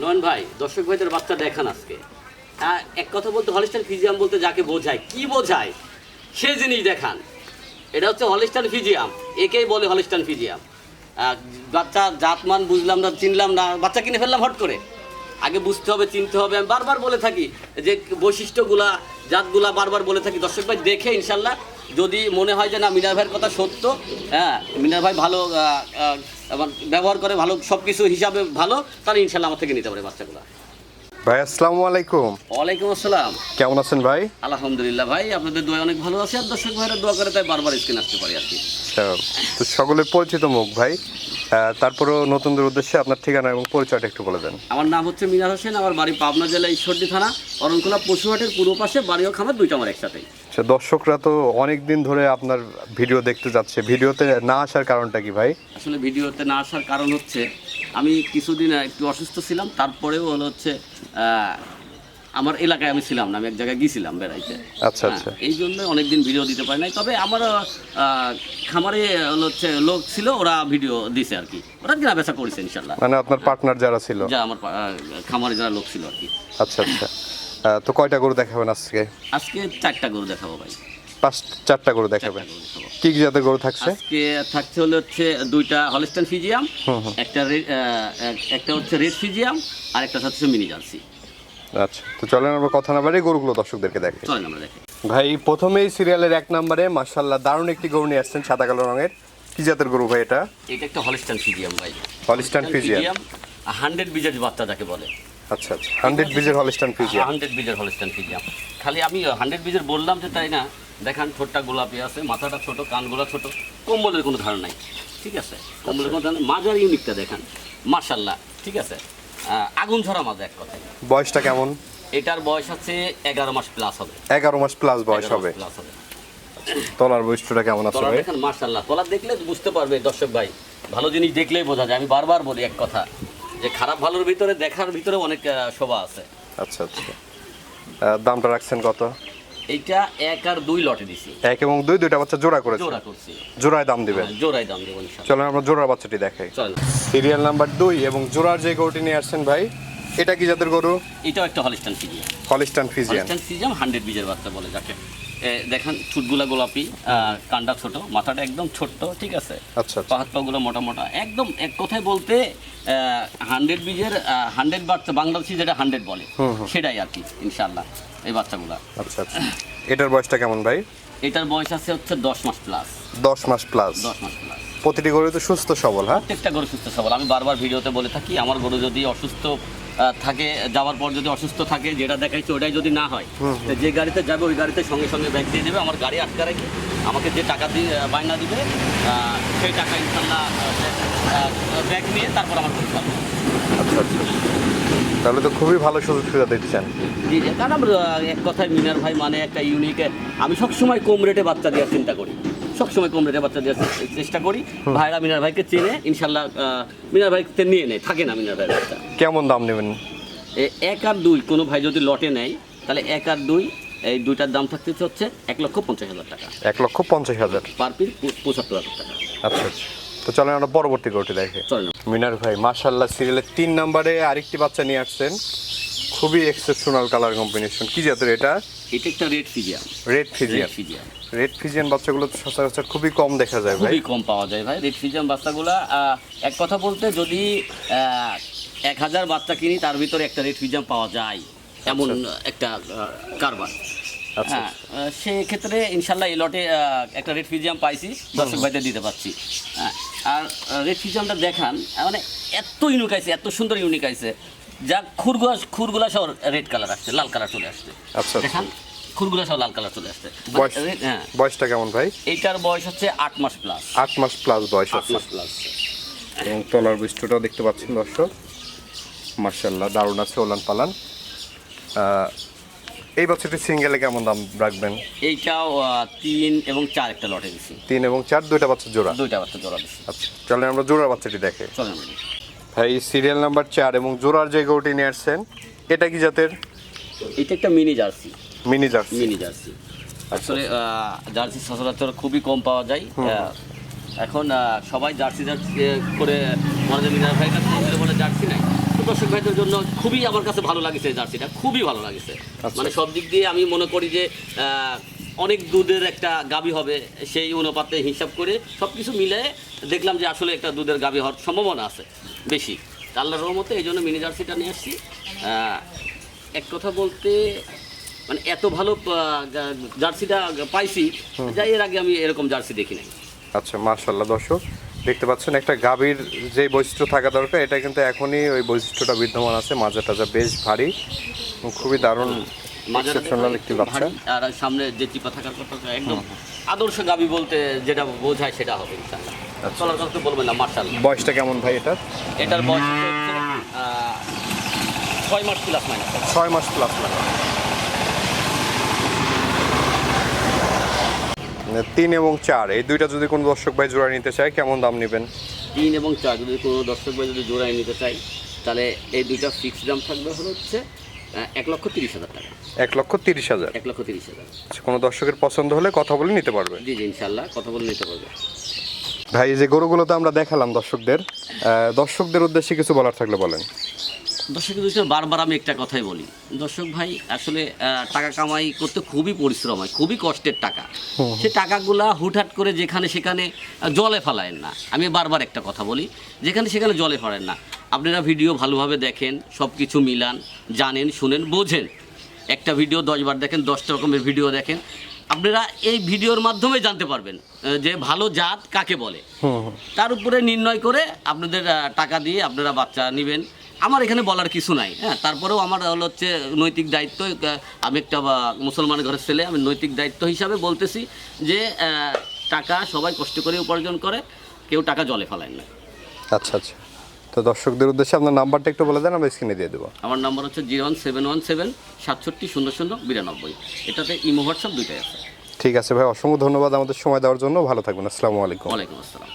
নয়ন ভাই, দর্শক ভাইদের বাচ্চা দেখান আজকে। এক কথা বলতে, হলিস্টান ফিজিয়াম বলতে যাকে বোঝায়, কি বোঝায়, সে জিনিস দেখান। এটা হচ্ছে হলিস্টান ফিজিয়াম, একেই বলে হলিস্টান ফিজিয়াম। বাচ্চা জাতমান বুঝলাম না, চিনলাম না, বাচ্চা কিনে ফেললাম হট করে। আগে বুঝতে হবে, চিনতে হবে, আমি বারবার বলে থাকি যে বৈশিষ্ট্যগুলা, জাতগুলা বারবার বলে থাকি। দর্শক ভাই, দেখে ইনশাল্লাহ যদি মনে হয় যে না, মিনার ভাইয়ের কথা সত্য হ্যাঁ মিনার ভাই ভালো ব্যবহার করে ভালো সব কিছু হিসাবে ভালো, তাহলে ইনশাল্লাহ আমার থেকে নিতে পারে বাচ্চাগুলো। ভাই আসসালামু আলাইকুম। ওয়ালাইকুম আসসালাম। কেমন আছেন ভাই? আলহামদুলিল্লাহ ভাই আপনাদের দোয়া অনেক ভালো আছে। আর দর্শক ভাইরা দোয়া করে তাই বারবার স্ক্রিন আসতে পারি আর কি। তো সকলের পরিচিত মুখ ভাই। তারপরেও নতুনদের উদ্দেশ্যে আপনার ঠিকানা এবং পরিচয়টা একটু বলে দেন। আমার নাম হচ্ছে মিনার হোসেন আমার বাড়ি পাবনা জেলা ঈশ্বরদী থানা অরণখোলা পশুহাটের পূর্ব পাশে বাড়ি ও খামার দুইটা আমার একসাথে। আচ্ছা দর্শকরা তো অনেক দিন ধরে আপনার ভিডিও দেখতে যাচ্ছে। ভিডিওতে না আসার কারণটা কি ভাই? আসলে ভিডিওতে না আসার কারণ হচ্ছে আমি কিছুদিন একটু অসুস্থ ছিলাম তারপরেও হলো হচ্ছে আমার এলাকায় আমি ছিলাম না আমি এক জায়গায় গিয়েছিলাম বেড়াইতে। আচ্ছা আচ্ছা। হ্যাঁ, এই জন্য অনেকদিন ভিডিও দিতে পারি নাই। তবে আমার খামারে হচ্ছে লোক ছিল ওরা ভিডিও দিছে আর কি। ওরা কেনা বেচা করেছে ইনশাল্লাহ মানে আপনার পার্টনার যারা ছিল? যা আমার খামারে যারা লোক ছিল আর কি। আচ্ছা আচ্ছা। তো কয়টা গরু দেখাবেন আজকে? আজকে চারটা গরু দেখাবো ভাই। পাঁচ চারটা গরু দেখাবেন। কি কি জাতের গরু থাকছে? আজকে থাকছে হলো হচ্ছে দুইটা হলিস্টান ফিজিয়াম একটা একটা হচ্ছে রেড ফিজিয়াম আর একটা হচ্ছে মিনি জার্সি আচ্ছা তো চলেন আমরা কথা না বাড়ি গরুগুলো দর্শকদেরকে দেখে চলেন আমরা দেখি ভাই প্রথমেই সিরিয়ালের এক নম্বরে দারুণ একটি গরু নিয়ে আসছেন সাদা কালো রঙের। কি জাতের গরু ভাই এটা? এটা একটা হলিস্টান ফিজিয়াম ভাই। হলিস্টান ফিজিয়ান হান্ড্রেড বিজের বাচ্চা যাকে বলে। আচ্ছা আচ্ছা হান্ড্রেড বিজের হলিস্টান ফিজিয়ান হান্ড্রেড বিজের হলিস্টান ফিজিয়াম খালি আমি হান্ড্রেড বিজের বললাম যে তাই না? দেখান ঠোঁটটা গোলাপি আছে মাথাটা ছোট কানগুলো ছোট কম্বলের কোনো ধারণা নাই। ঠিক আছে? কম্বলের কোনো ধারণা মাজার ইউনিকটা দেখান মার্শাল্লাহ ঠিক আছে? আগুন ঝরা মাজা এক কথায়। বয়সটা কেমন? এটার বয়স আছে এগারো মাস প্লাস হবে। এগারো মাস প্লাস বয়স হবে। plus হবে। তলার বৈশিষ্ট্যটা কেমন আছে ভাই? দেখেন মার্শাল্লাহ তলা দেখলে বুঝতে পারবে দর্শক ভাই। ভালো জিনিস দেখলেই বোঝা যায়। আমি বারবার বলি এক কথা যে খারাপ ভালোর ভিতরে দেখার ভিতরে অনেক শোভা আছে। আচ্ছা আচ্ছা। দামটা রাখছেন কত? এইটা এক আর দুই লটে দিছি। এক এবং দুই দুইটা বাচ্চা জোড়া করেছে। জোড়া করছি। জোড়ায় দাম দিবেন। জোড়ায় দাম দেবেন চলেন আমরা জোড়ার বাচ্চাটি দেখাই। চলেন। সিরিয়াল নাম্বার দুই এবং জোড়ার যে গরুটি নিয়ে আসছেন ভাই এটা কি জাতের গরু? এটাও একটা Holstein Friesian Holstein Friesian Holstein Friesian hundred বীজের বাচ্চা বলে যাকে। দেখেন চুটগুলা গোলাপি আহ, কানটা ছোট মাথাটা একদম ছোট্ট ঠিক আছে? আচ্ছা আচ্ছা। হাত পাগুলো মোটা মোটা। একদম এক কথায় বলতে হান্ড্রেড বীজের হান্ড্রেড বাচ্চা বাংলাদেশি যেটা হান্ড্রেড বলে সেটাই আর কি ইনশাল্লাহ এই বাচ্চাগুলা। আচ্ছা আচ্ছা। এটার বয়সটা কেমন ভাই? এটার বয়স আছে হচ্ছে দশ মাস প্লাস দশ মাস প্লাস দশ মাস প্লাস প্রতিটি গরু তো সুস্থ সবল হ্যাঁ? প্রত্যেকটা গরু সুস্থ সবল। আমি বারবার ভিডিওতে বলে থাকি আমার গরু যদি অসুস্থ থাকে যাওয়ার পর যদি অসুস্থ থাকে যেটা দেখাইছে ওটাই যদি না হয় তো যে গাড়িতে যাবে ওই গাড়িতে সঙ্গে সঙ্গে ব্যাগ দিয়ে দেবে আমার গাড়ি আটকা রেখে আমাকে যে টাকা দিয়ে বায়না দিবে সেই টাকা ইনশাল্লাহ ব্যাগ নিয়ে তারপর আমার করতে পারবে আচ্ছা আচ্ছা। তাহলে তো খুবই ভালো সুযোগ সুবিধা দিচ্ছেন জি জি। কারণ এক কথায় মিনার ভাই মানে একটা ইউনিক আমি সবসময় কম রেটে বাচ্চা দেওয়ার চিন্তা করি। সবসময় কম রেটে বাচ্চা দেওয়ার চেষ্টা করি। ভাইরা মিনার ভাইকে চেনে ইনশাল্লাহ মিনার ভাইকে নিয়ে নেয় থাকে না মিনার ভাই বাচ্চা। কেমন দাম নেবেন? এক আর দুই কোনো ভাই যদি লটে নেয় তাহলে এক আর দুই এই দুইটার দাম থাকতে হচ্ছে এক লক্ষ পঞ্চাশ হাজার টাকা। এক লক্ষ পঞ্চাশ হাজার। পার পিস পঁচাত্তর হাজার টাকা। আচ্ছা আচ্ছা। তো চলেন আমরা পরবর্তী গরুটি দেখে। চলেন। মিনার ভাই মাশাল্লাহ সিরিয়ালের তিন নম্বরে আরেকটি বাচ্চা নিয়ে আসছেন। খুবই এক্সেপশনাল কালার কম্বিনেশন কি জাতের এটা? এটা একটা রেড ফিজিয়াম রেড ফিজিয়ান রেড ফিজিয়াম রেড ফিজিয়ান বাচ্চাগুলো তো সচরাচর খুবই কম দেখা যায় ভাই। খুবই কম পাওয়া যায় ভাই রেড ফিজিয়াম বাচ্চাগুলা এক কথা বলতে যদি এক হাজার বাচ্চা কিনি তার ভিতরে একটা রেড ফিজিয়াম পাওয়া যায় এমন একটা কারবার। আচ্ছা। হ্যাঁ সেক্ষেত্রে ইনশাল্লাহ এই লটে একটা রেড ফিজিয়াম পাইছি দর্শক ভাইদের দিতে পারছি। হ্যাঁ, আর রেড ফিজিয়ামটা দেখান মানে এত ইউনিক আছে এত সুন্দর ইউনিক আছে যা খুরগুলা খুরগুলা সহ রেড কালার আসছে লাল কালার চলে আসছে। আচ্ছা আচ্ছা। দেখান খুরগুলা সহ লাল কালার চলে আসছে। হ্যাঁ। বয়সটা কেমন ভাই? এইটার বয়স হচ্ছে আট মাস প্লাস আট মাস প্লাস বয়স আট মাস প্লাস এবং তলার বৈশিষ্ট্যটাও দেখতে পাচ্ছেন দর্শক। মার্শাল্লাহ দারুণ আছে ওলান পালান। এই বাচ্চাটি সিঙ্গেলে কেমন দাম রাখবেন? এইটাও তিন এবং চার একটা লটে দিছি। তিন এবং চার দুইটা বাচ্চা জোড়া? দুইটা বাচ্চা জোড়া দিছি। আচ্ছা চলেন আমরা জোড়ার বাচ্চাটি দেখে। চলেন। ভাই সিরিয়াল নাম্বার চার এবং জোড়ার যে গরুটি নিয়ে আসছেন এটা কি জাতের? এটা একটা mini jersey mini jersey mini jersey আসলে জার্সি সচরাচর খুবই কম পাওয়া যায়। এখন সবাই জার্সি জার্সি করে মনে মিনার ভাই কাছে বলে জার্সি নাই। দর্শক ভাইদের জন্য খুবই আমার কাছে ভালো লাগছে জার্সিটা খুবই ভালো লাগছে। আচ্ছা। মানে সব দিক দিয়ে আমি মনে করি যে অনেক দুধের একটা গাবি হবে সেই অনুপাতে হিসাব করে সব কিছু মিলে দেখলাম যে আসলে একটা দুধের গাবি হওয়ার সম্ভাবনা আছে। বেশি। আল্লাহর রহমতে এই জন্য মিনি জার্সিটা নিয়ে আসছি। এক কথা বলতে মানে এত ভালো জার্সিটা পাইছি যা এর আগে আমি এরকম জার্সি দেখি নাই। আচ্ছা মার্শাল্লাহ দর্শক দেখতে পাচ্ছেন একটা গাভীর যে বৈশিষ্ট্য থাকা দরকার এটা কিন্তু এখনই ওই বৈশিষ্ট্যটা বিদ্যমান আছে মাজা টাজা বেশ ভারী খুবই দারুণ এক্সেপশনাল একটি বাচ্চা। আর সামনে যে চিপা থাকার কথা একদম আদর্শ গাবি বলতে যেটা বোঝায় সেটা হবে ইনশাল্লাহ আচ্ছা। চলার কথা তো বলবেন না মার্শাল বয়সটা কেমন ভাই এটার? এটার বয়স ছয় মাস প্লাস মাইনাস ছয় মাস প্লাস লাগে তিন এবং চার এই দুইটা যদি কোনো দর্শক ভাই জোড়ায় নিতে চায় কেমন দাম নেবেন? তিন এবং চার যদি কোনো দর্শক ভাই যদি জোড়ায় নিতে চাই তাহলে এই দুইটা ফিক্সড দাম থাকবে হলো হচ্ছে এক লক্ষ তিরিশ হাজার টাকা। এক লক্ষ তিরিশ হাজার। এক লক্ষ তিরিশ হাজার। আচ্ছা, কোনো দর্শকের পছন্দ হলে কথা বলে নিতে পারবে। জি জি ইনশাল্লাহ কথা বলে নিতে পারবে। ভাই যে গরুগুলো তো আমরা দেখালাম দর্শকদের দর্শকদের উদ্দেশ্যে কিছু বলার থাকলে বলেন। দর্শক দর্শক বারবার আমি একটা কথাই বলি। দর্শক ভাই আসলে টাকা কামাই করতে খুবই পরিশ্রম হয় খুবই কষ্টের টাকা। সে টাকাগুলা হুটহাট করে যেখানে সেখানে জলে ফেলায়েন না। আমি বারবার একটা কথা বলি যেখানে সেখানে জলে ফেলেন না। আপনারা ভিডিও ভালোভাবে দেখেন সব কিছু মিলান জানেন শুনেন বোঝেন। একটা ভিডিও দশবার দেখেন দশটা রকমের ভিডিও দেখেন। আপনারা এই ভিডিওর মাধ্যমে জানতে পারবেন যে ভালো জাত কাকে বলে। তার উপরে নির্ণয় করে আপনাদের টাকা দিয়ে আপনারা বাচ্চা নেবেন। আমার এখানে বলার কিছু নাই হ্যাঁ তারপরেও আমার হলো হচ্ছে নৈতিক দায়িত্ব আমি একটা বা, মুসলমানের ঘরের ছেলে আমি নৈতিক দায়িত্ব হিসাবে বলতেছি যে টাকা সবাই কষ্ট করে উপার্জন করে কেউ টাকা জলে ফেলায় না। আচ্ছা আচ্ছা। তো দর্শকদের উদ্দেশ্যে আপনার নাম্বারটা একটু বলে দেন আমরা স্ক্রিনে দিয়ে দেবো। আমার নাম্বার হচ্ছে zero one seven one seven সাতষট্টি শূন্য শূন্য বিরানব্বই। এটাতে ইমো হোয়াটসঅ্যাপ দুইটাই আছে। ঠিক আছে ভাই অসংখ্য ধন্যবাদ আমাদের সময় দেওয়ার জন্য। ভালো থাকবেন আসসালামু আলাইকুম। ওয়ালাইকুম আসসালাম।